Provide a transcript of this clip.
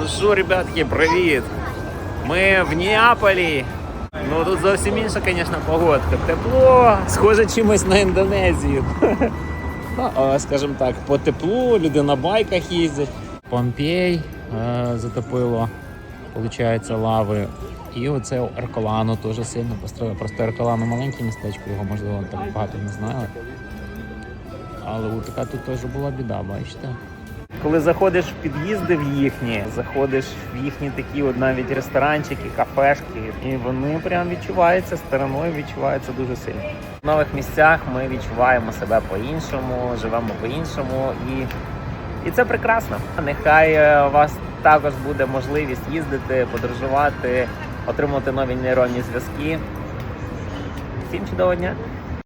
Ну що, ребятки, привіт! Ми в Неаполі. Ну тут зовсім інша, звісно, погодка. Тепло, схоже чимось на Індонезію. Скажімо так, по теплу, люди на байках їздять. Помпей е, затопило, виходить, лави. І оце Ерколану теж сильно построїло. Просто Ерколану маленьке містечко, його можливо так багато не знали. Але така тут теж була біда, бачите. Коли заходиш в під'їзди в їхні, заходиш в їхні такі от навіть ресторанчики, кафешки, і вони прям відчуваються стороною, відчуваються дуже сильно. В нових місцях ми відчуваємо себе по-іншому, живемо по-іншому, і, і це прекрасно. Нехай е, у вас також буде можливість їздити, подорожувати, отримувати нові нейронні зв'язки. Всім чудового дня!